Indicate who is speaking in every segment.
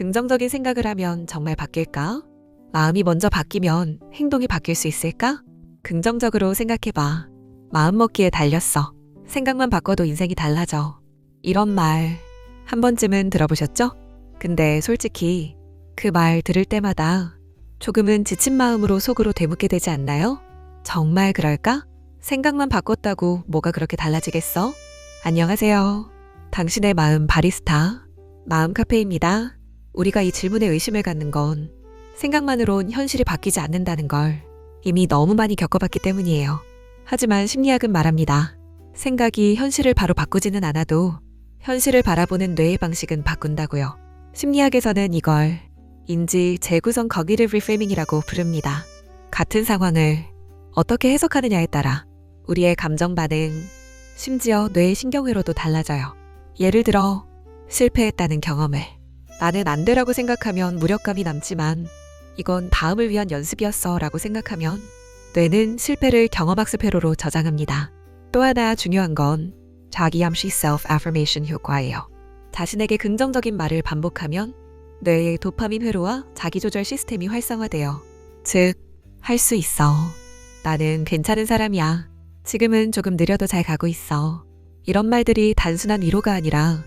Speaker 1: 긍정적인 생각을 하면 정말 바뀔까? 마음이 먼저 바뀌면 행동이 바뀔 수 있을까? 긍정적으로 생각해봐. 마음 먹기에 달렸어. 생각만 바꿔도 인생이 달라져. 이런 말 한 번쯤은 들어보셨죠? 근데 솔직히 그 말 들을 때마다 조금은 지친 마음으로 속으로 되묻게 되지 않나요? 정말 그럴까? 생각만 바꿨다고 뭐가 그렇게 달라지겠어? 안녕하세요. 당신의 마음 바리스타, 마음 카페입니다. 우리가 이 질문에 의심을 갖는 건 생각만으론 현실이 바뀌지 않는다는 걸 이미 너무 많이 겪어봤기 때문이에요. 하지만 심리학은 말합니다. 생각이 현실을 바로 바꾸지는 않아도 현실을 바라보는 뇌의 방식은 바꾼다고요. 심리학에서는 이걸 인지 재구성 거기를 리프레밍이라고 부릅니다. 같은 상황을 어떻게 해석하느냐에 따라 우리의 감정 반응, 심지어 뇌의 신경회로도 달라져요. 예를 들어 실패했다는 경험을 나는 안 되라고 생각하면 무력감이 남지만 이건 다음을 위한 연습이었어 라고 생각하면 뇌는 실패를 경험학습 회로로 저장합니다. 또 하나 중요한 건 자기 암시 self affirmation 효과예요. 자신에게 긍정적인 말을 반복하면 뇌의 도파민 회로와 자기조절 시스템이 활성화돼요. 즉, 할 수 있어. 나는 괜찮은 사람이야. 지금은 조금 느려도 잘 가고 있어. 이런 말들이 단순한 위로가 아니라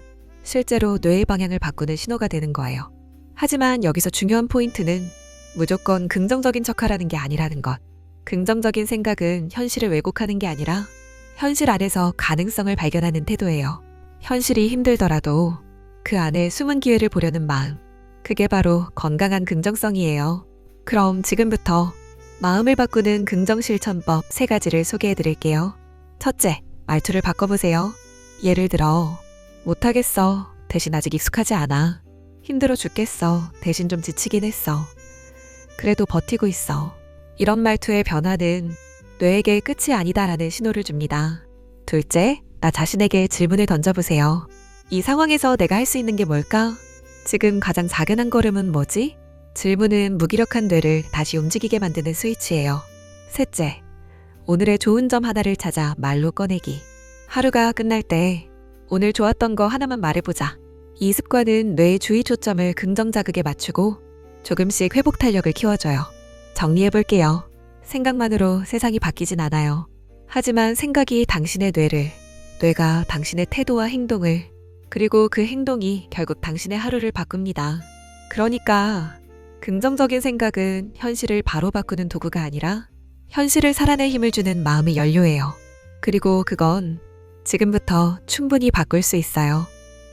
Speaker 1: 실제로 뇌의 방향을 바꾸는 신호가 되는 거예요. 하지만 여기서 중요한 포인트는 무조건 긍정적인 척하라는 게 아니라는 것. 긍정적인 생각은 현실을 왜곡하는 게 아니라 현실 안에서 가능성을 발견하는 태도예요. 현실이 힘들더라도 그 안에 숨은 기회를 보려는 마음. 그게 바로 건강한 긍정성이에요. 그럼 지금부터 마음을 바꾸는 긍정 실천법 세 가지를 소개해 드릴게요. 첫째, 말투를 바꿔보세요. 예를 들어, 못하겠어. 대신 아직 익숙하지 않아. 힘들어 죽겠어. 대신 좀 지치긴 했어. 그래도 버티고 있어. 이런 말투의 변화는 뇌에게 끝이 아니다라는 신호를 줍니다. 둘째, 나 자신에게 질문을 던져보세요. 이 상황에서 내가 할 수 있는 게 뭘까? 지금 가장 작은 한 걸음은 뭐지? 질문은 무기력한 뇌를 다시 움직이게 만드는 스위치예요. 셋째, 오늘의 좋은 점 하나를 찾아 말로 꺼내기. 하루가 끝날 때 오늘 좋았던 거 하나만 말해보자. 이 습관은 뇌의 주의 초점을 긍정 자극에 맞추고 조금씩 회복 탄력을 키워줘요. 정리해볼게요. 생각만으로 세상이 바뀌진 않아요. 하지만 생각이 당신의 뇌를, 뇌가 당신의 태도와 행동을, 그리고 그 행동이 결국 당신의 하루를 바꿉니다. 그러니까 긍정적인 생각은 현실을 바로 바꾸는 도구가 아니라 현실을 살아낼 힘을 주는 마음의 연료예요. 그리고 그건 지금부터 충분히 바꿀 수 있어요.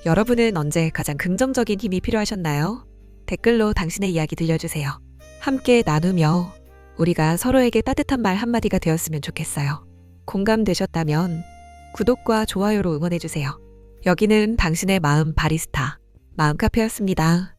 Speaker 1: 여러분은 언제 가장 긍정적인 힘이 필요하셨나요? 댓글로 당신의 이야기 들려주세요. 함께 나누며 우리가 서로에게 따뜻한 말 한마디가 되었으면 좋겠어요. 공감되셨다면 구독과 좋아요로 응원해주세요. 여기는 당신의 마음 바리스타, 마음 카페였습니다.